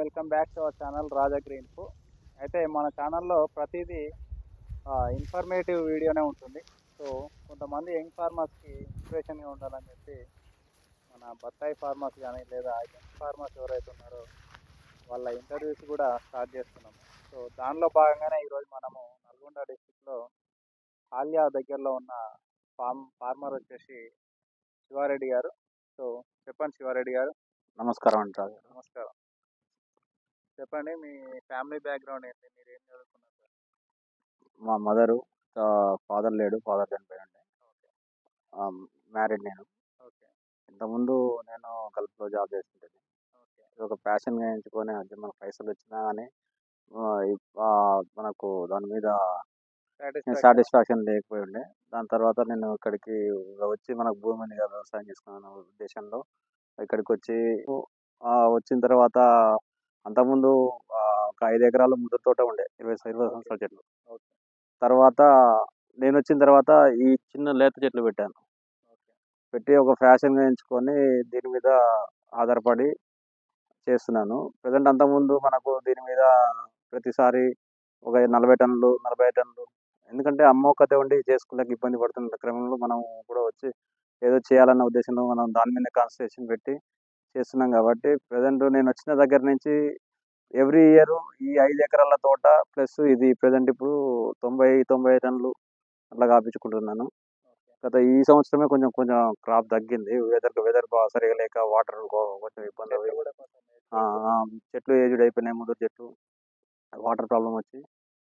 Welcome back to our channel Raja green ఫో అయితే మన ఛానల్లో ప్రతిదీ ఇన్ఫర్మేటివ్ వీడియోనే ఉంటుంది. సో కొంతమంది యంగ్ ఫార్మర్స్కి ఇన్స్పిరేషన్గా ఉండాలని చెప్పి మన బత్తాయి ఫార్మర్స్ కానీ లేదా యంగ్ ఫార్మర్స్ ఎవరైతే ఉన్నారో వాళ్ళ ఇంటర్వ్యూస్ కూడా స్టార్ట్ చేస్తున్నాము. సో దానిలో భాగంగానే ఈరోజు మనము నల్గొండ డిస్టిక్లో ఆలియా దగ్గరలో ఉన్న ఫార్మ్ ఫార్మర్ వచ్చేసి శివారెడ్డి గారు. సో చెప్పండి శివారెడ్డి గారు. నమస్కారం అంటారు నమస్కారం. చెప్పండి. మీ ఫ్యామిలీ బ్యాక్గ్రౌండ్ ఏంటి? మీరు ఏం చదువుకున్నారు? సార్ మా మదరు ఫాదర్ లేడు. ఫాదర్ చనిపోయిండే. మ్యారీడ్ నేను. ఓకే. ఇంతకుముందు నేను గల్ఫ్లో జాబ్ చేస్తుంటేది ఓకే. ఇది ఒక ప్యాషన్గా ఎంచుకొని అది మనకు పైసలు వచ్చినా కానీ మనకు దాని మీద సాటిస్ఫాక్షన్. లేకపోయి ఉండే. దాని తర్వాత నేను ఇక్కడికి వచ్చి మనకు భూమి కదా వ్యవసాయం చేసుకున్నాను ఉద్దేశంలో ఇక్కడికి వచ్చి వచ్చిన తర్వాత అంతకుముందు ఒక ఐదు ఎకరాల ముద్ర తోట ఉండే ఇరవై ఇరవై సంవత్సరాల చెట్లు. తర్వాత నేను వచ్చిన తర్వాత ఈ చిన్న లేత చెట్లు పెట్టాను. పెట్టి ఒక ఫ్యాషన్గా ఎంచుకొని దీని మీద ఆధారపడి చేస్తున్నాను. ప్రజెంట్ అంతకుముందు మనకు దీని మీద ప్రతిసారి ఒక నలభై టన్నులు నలభై టన్నులు ఎందుకంటే అమ్మ ఒక్కతే ఉండి చేసుకోలేక ఇబ్బంది పడుతున్న క్రమంలో మనం కూడా వచ్చి ఏదో చేయాలన్న ఉద్దేశంలో మనం దాని మీద కాన్సన్ట్రేషన్ పెట్టి చేస్తున్నాం కాబట్టి ప్రజెంట్ నేను వచ్చిన దగ్గర నుంచి ఎవ్రీ ఇయర్ ఈ ఐదు ఎకరాల తోట ప్లస్ ఇది ప్రజెంట్ ఇప్పుడు తొంభై తొంభై టన్నులు అట్లా కాపించుకుంటున్నాను. గత ఈ సంవత్సరమే కొంచెం కొంచెం క్రాప్ తగ్గింది. వెదర్ వెదర్ సరిగా లేక వాటర్ కొంచెం ఇబ్బంది చెట్లు ఏజ్డ్ అయిపోయినాయి. ముదురు చెట్లు వాటర్ ప్రాబ్లం వచ్చి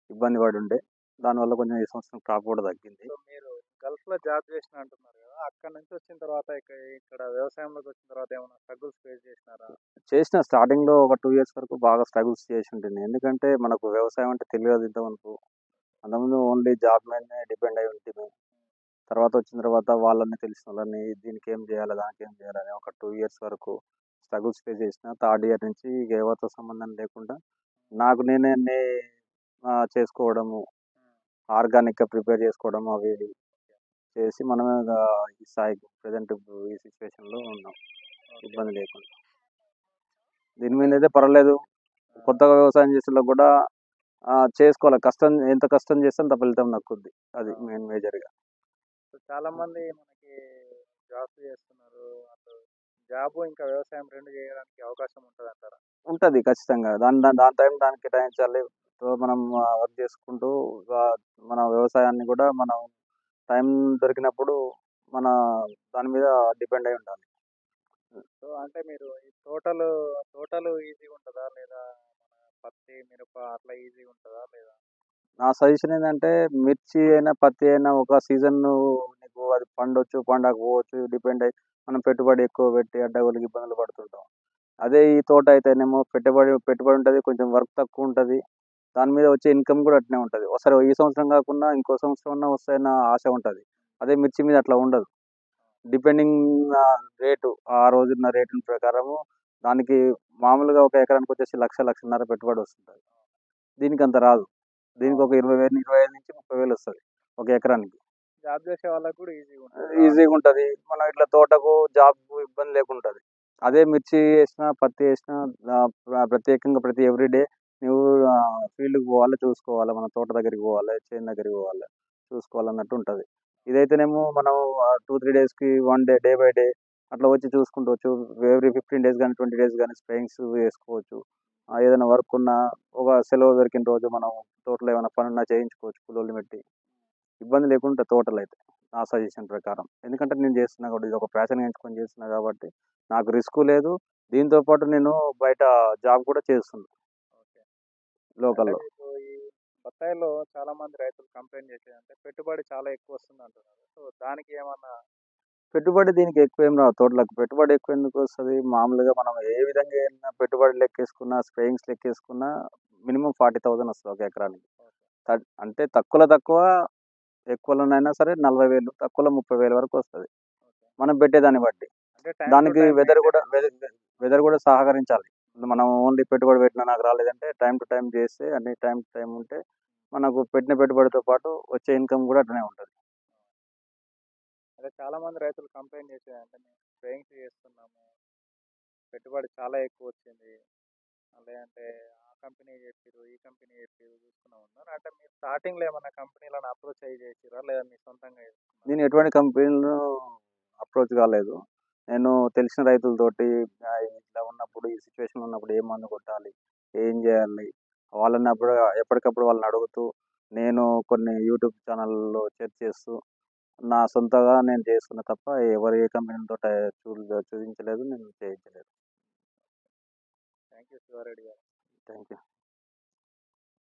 ఇబ్బంది పడి ఉండే. దానివల్ల కొంచెం ఈ సంవత్సరం క్రాప్ కూడా తగ్గింది. మీరు గల్ఫ్లో జాబ్ చేసిన అంటున్నారు కదా అక్కడ నుంచి వచ్చిన తర్వాత ఇక్కడ వ్యవసాయంలోకి వచ్చిన తర్వాత ఏమైనా స్ట్రగుల్స్ ఫేస్ చేసినారా? చేసిన. స్టార్టింగ్లో ఒక టూ ఇయర్స్ వరకు బాగా స్ట్రగుల్స్ చేసి ఉంటుంది ఎందుకంటే మనకు వ్యవసాయం అంటే తెలియదు ఇంతవరకు. అంతకుముందు ఓన్లీ జాబ్ మీదనే డిపెండ్ అయి ఉంటుంది తర్వాత వచ్చిన తర్వాత వాళ్ళని తెలిసిన వాళ్ళని దీనికి ఏం చేయాలి దానికి ఏం చేయాలని ఒక టూ ఇయర్స్ వరకు స్ట్రగుల్స్ ఫేస్ చేసిన. థర్డ్ ఇయర్ నుంచి ఇక ఎవరితో సంబంధం లేకుండా నాకు నేనే చేసుకోవడము ఆర్గానిక్గా ప్రిపేర్ చేసుకోవడం అవి చేసి మనమే ఈ స్థాయికి ప్రజెంట్ ఈ సిచ్యువేషన్లో ఉన్నాం. ఇబ్బంది లేకుండా. దీని మీద అయితే పర్వాలేదు కొత్తగా వ్యవసాయం చేసేలో కూడా చేసుకోవాలి. కష్టం ఎంత కష్టం చేస్తే అంత ఫలితం దక్కుద్ది అది మెయిన్ మేజర్గా. సో చాలా మంది మనకి జాబ్స్ చేస్తున్నారు. జాబ్ ఇంకా వ్యవసాయం రెండు చేయడానికి అవకాశం ఉంటుంది అంటారా ఉంటుంది ఖచ్చితంగా. దాని దాని టైం దానికి కేటాయించాలి. మనం వర్క్ చేసుకుంటూ మన వ్యవసాయాన్ని కూడా మనం టైం దొరికినప్పుడు మన దాని మీద డిపెండ్ అయి ఉండాలి. సో అంటే మీరు ఈ టోటల్ టోటల్ ఈజీ ఉంటుందా? లేదా మన పత్తి మిరప అట్లా ఈజీ ఉంటుందా? లేదా? నా సజెషన్ ఏంటంటే మిర్చి అయినా పత్తి అయినా ఒక సీజన్ నీకు అది పండొచ్చు పండకపోవచ్చు డిపెండ్ అయ్యి మనం పెట్టుబడి ఎక్కువ పెట్టి అడ్డగోలుకి ఇబ్బందులు పడుతుంటాం. అదే ఈ తోట అయితేనేమో పెట్టుబడి పెట్టుబడి ఉంటుంది కొంచెం వర్క్ తక్కువ ఉంటుంది. దాని మీద వచ్చే ఇన్కమ్ కూడా అట్నే ఉంటుంది. ఒకసారి ఈ సంవత్సరం కాకుండా ఇంకో సంవత్సరం వస్తాయన్న ఆశ ఉంటుంది. అదే మిర్చి మీద అట్లా ఉండదు. డిపెండింగ్ రేటు ఆ రోజున్న రేటు ప్రకారము దానికి మామూలుగా ఒక ఎకరానికి వచ్చేసి లక్ష లక్షన్నర పెట్టుబడి వస్తుంటుంది. దీనికి అంత రాదు. దీనికి ఒక ఇరవై వేలు ఇరవై ఐదు నుంచి ముప్పై వేలు వస్తుంది ఒక ఎకరానికి. జాబ్ చేసే వాళ్ళకి కూడా ఈజీ ఉంటుంది. ఈజీగా ఉంటుంది. మనం ఇట్లా తోటకు జాబ్ ఇబ్బంది లేకుంటుంది. అదే మిర్చి వేసినా పత్తి వేసినా ప్రత్యేకంగా ప్రతి ఎవ్రీడే నువ్వు ఫీల్డ్కి పోవాలి? చూసుకోవాలి? మన తోట దగ్గరికి పోవాలి? చేను దగ్గరికి పోవాలి? చూసుకోవాలన్నట్టు ఉంటుంది. ఇదైతేనేమో మనం టూ త్రీ డేస్కి one day day by day అట్లా వచ్చి చూసుకుంటవచ్చు ఎవ్రీ ఫిఫ్టీన్ డేస్ కానీ ట్వంటీ డేస్ కానీ స్ప్రేయింగ్స్ వేసుకోవచ్చు. ఏదైనా వర్క్ ఉన్నా ఒక సెలవు దొరికిన రోజు మనం తోటలో ఏమైనా పని ఉన్నా చేయించుకోవచ్చు కూలోళ్ళు పెట్టి. ఇబ్బంది లేకుండా తోటలు అయితే నా సజెషన్ ప్రకారం. ఎందుకంటే నేను చేస్తున్నా కూడా ఇది ఒక ప్యాషన్ ఎంచుకొని చేస్తున్నా కాబట్టి నాకు రిస్క్ లేదు. దీంతో పాటు నేను బయట జాబ్ కూడా చేస్తున్నాను లోకల్లో. బత్తాయిలో చాలా మంది రైతులు కంప్లైంట్ చేసేది అంటే పెట్టుబడి చాలా ఎక్కువ వస్తుంది అంటున్నారు సో దానికి ఏమన్నా పెట్టుబడి దీనికి ఎక్కువ ఏం రావు. తోటలకు పెట్టుబడి ఎక్కువ ఎందుకు వస్తుంది? మామూలుగా మనం ఏ విధంగా అయినా పెట్టుబడి లెక్కేసుకున్నా స్ప్రేయింగ్స్ లెక్కేసుకున్నా మినిమం ఫార్టీ థౌసండ్ వస్తుంది ఒక ఎకరానికి. అంటే తక్కువలో తక్కువ ఎక్కువలోనైనా సరే నలభై వేలు తక్కువలో ముప్పై వేలు వరకు వస్తుంది. మనం పెట్టేదాన్ని బట్టి. దానికి వెదర్ కూడా. వెదర్ కూడా సహకరించాలి. మనం ఓన్లీ పెట్టుబడి పెట్టినా నాకు రాలేదంటే టైం టు టైం చేస్తే అన్ని టైం టు టైం ఉంటే మనకు పెట్టిన పెట్టుబడితో పాటు వచ్చే ఇన్కమ్ కూడా అట్లనే ఉంటుంది. అదే చాలా మంది రైతులు కంప్లైంట్ చేసేది అంటే మేము స్ప్రేయింగ్స్ చేస్తున్నాము. పెట్టుబడి చాలా ఎక్కువ వచ్చింది. లేదంటే ఆ కంపెనీ చెప్పారు ఈ కంపెనీ చెప్పారు చూసుకున్నా ఉన్నారు అంటే మీరు స్టార్టింగ్లో ఏమైనా కంపెనీలను అప్రోచ్ అయ్యి చేసిరా లేదా మీ సొంతంగా? నేను ఎటువంటి కంపెనీలను అప్రోచ్ కాలేదు. నేను తెలిసిన రైతులతోటి ఇట్లా ఉన్నప్పుడు ఈ సిచ్యువేషన్ ఉన్నప్పుడు ఏ మందు కొట్టాలి? ఏం చేయాలి? వాళ్ళని అప్పుడు ఎప్పటికప్పుడు వాళ్ళని అడుగుతూ నేను కొన్ని యూట్యూబ్ ఛానల్లో సెర్చ్ చేస్తూ నా సొంతగా నేను చేసుకున్న తప్ప ఎవరు ఏ కంపెనీతో చూ చూపించలేదు నేను చేయించలేదు. థ్యాంక్ యూ శివారెడ్డి గారు. Thank you